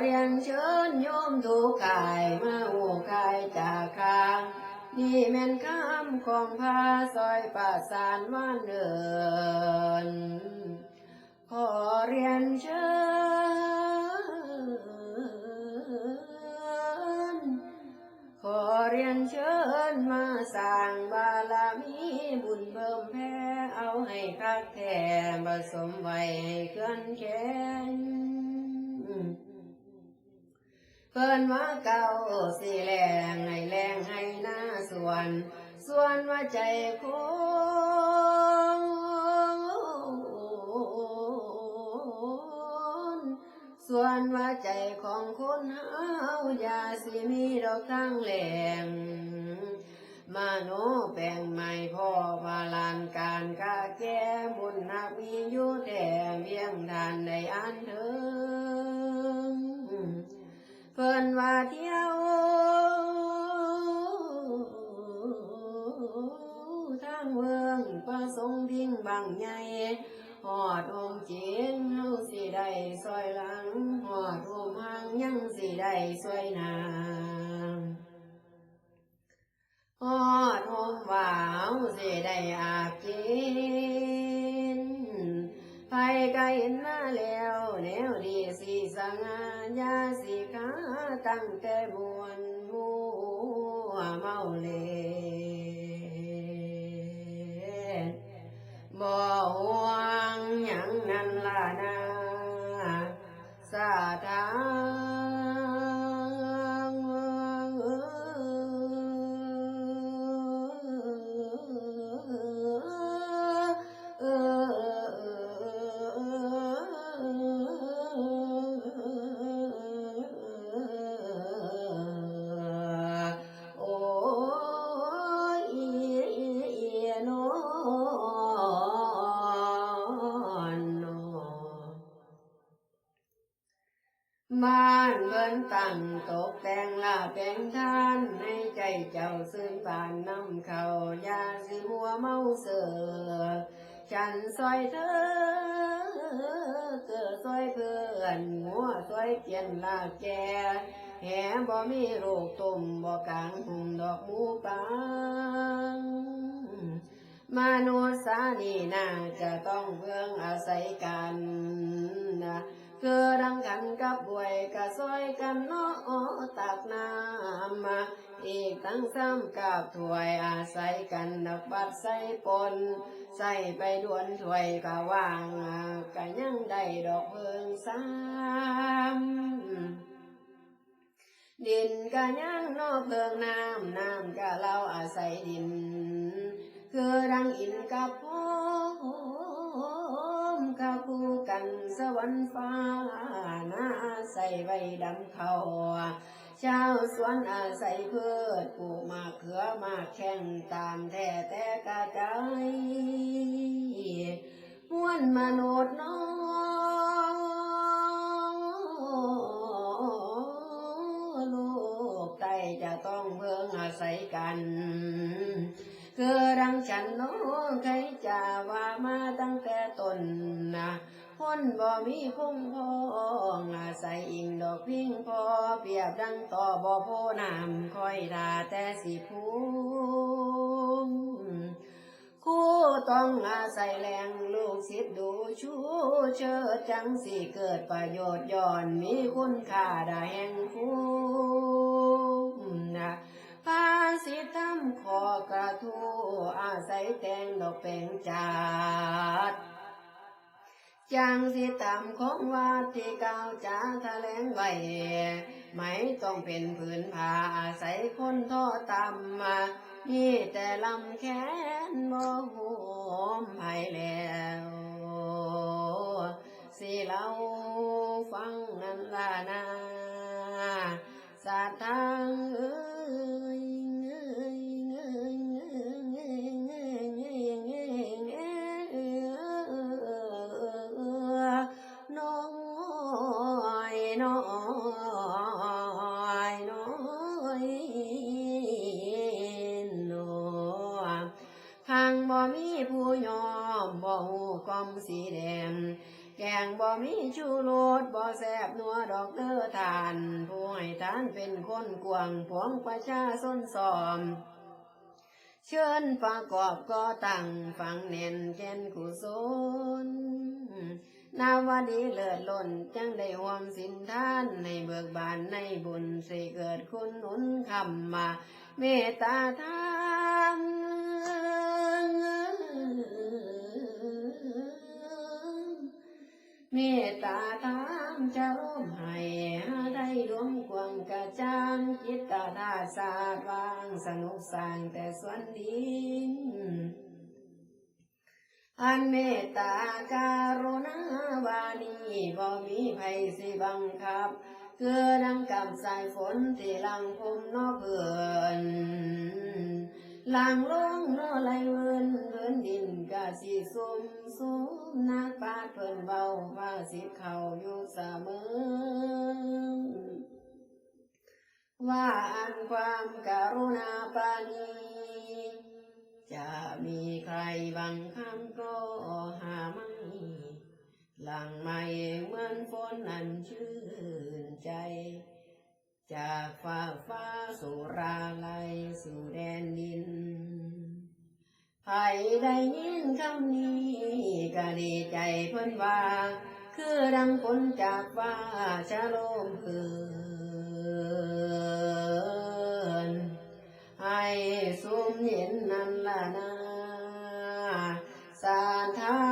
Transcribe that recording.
เรียนเชิญโยมทุกข่ายมาหูกายจากคางนี่แม่นคำของพาซอยประสานว่านเดิน ขอเรียนเชิญ ขอเรียนเชิญมาสร้างบารมีบุญเพิ่มแพ้เอาให้คักแท้ผสมไว้ให้เคลื่อนแขน เพิ่นว่าเก่าสิแรงให้แรงให้หน้าส่วน ส่วนว่าใจคงส่วนว่าใจของคนเฮาอย่าสิมีดอกทางแหลงมาโนแปลงใหม่พ่อพาลานการกาแก้บุญนักมีอยู่แต่เวียงทานในอันเถิงเพิ่นว่าเที่ยวทางเมืองประสงค์ทิ้งบางใหญ่หอดองค์จีนเฮาสิได้ซอยหลังหอดโอมหางยังสิได้ซอยหนาหอดโอมว่าวสิได้อา นวดีสิสังอาญาสิกาตั้งแต่มวนมัวเมาเลบ่ห่วงหยังนั้นล่ะนะสาธา บ้านเพิ่นตั้งตกแต่งลาเป็นทานให้ใจเจ้าซื่นบานน้ำเขายาสิหัวเมาเสือฉันซอยเธอเกิดซอยเพื่อนหัวซอยเกียนลาแกแหบ่มีโรคตุ่มบ่กลางหุ่มดอกหมูปังมนุษย์สานีน่าจะต้องเพื่องอาศัยกันนะ คือดังกันกับบวยกะซอยกันเนาะตักน้ำมาอีกตั้งซ้ำกับถวยอาศัยกันนักบัดใส่ปน ใส่ไปดวนถวยกะว่างกะยังได้ดอกเพิงซ้ำดินกะย่างนอกเพิงน้ำน้ำกะเราอาศัยดิน คือดังอินกับพ สวรรค์ฟ้านาใส่ไว้ดำเขาชาวสวนอาศัยพืชปลูกมาเขือมาแข่งตามแท้แต่กระใจมวลมนุษย์น้องลูกไตจะต้องเพิ่งอาศัยกัน คือดังฉันน้องใครจะว่า คนบ่มีพุ่งพองอาศัยอิงดอกพิงพอเปรียบดังต่อบ่โพน้ำคอยด่าแต่สิพูงคู่ต้องอาศัยแรงลูกศิษย์ดูชูเชิดจังสิเกิดประโยชน์ย้อนมีคุณค่าได้แห่งคุ้มนะภาสิทำขอกระทูอาศัยแต่งดอกแปลงจัด จังสิตามของวัดที่เก่าจาแถลงไว้ไม่ต้องเป็นผืนผ้าอาศัยคนท่อต่ำมามีแต่ลำแขนบ่ห่มไผแล้วสิเล่าฟังนั่นล่ะนะสาทางเอ้ย ทางบ่มีผู้ยอมบ่หูกอมสีแดง แกงบ่มีชูรสบ่แซบนัวดอกเด้อทาน ผู้ให้ทานเป็นคนกวงพวงประชาชนสอม เชิญประกอบก็ตั้งฟังเน้นแกนกุศลนาวดีเลิศล้นจังได้หวมสินทานในเบิกบานในบุญสิเกิดคุณหนุนคำมา เมตตาธรรม จิตตาธาสาดวางสนุกสางแต่ส่วนดิน อันเมตตาการุณาวานีบ่มีไผสิบังคับ คือดังกับสายฝนที่หลังพมนอเพื่อนหลังลงนอไหลเวินเวินดินกะสิซุมซุมนักปาดเพิ่นเบาว่าสิเข้าอยู่เสมอ ว่าอันความการุณาปานีจะมีใครบางคำก็หาไม่ หลังไม่เหมือนฝนอันชื่นใจ จากฟ้าฟ้าสู่ราไลยสู่แดนดินใครได้ยินคำนี้ก็ดีใจเพิ่นว่า คือดังฝนจากฟ้าชะโลมคืน สุมเย็นนั่นละนาสานทา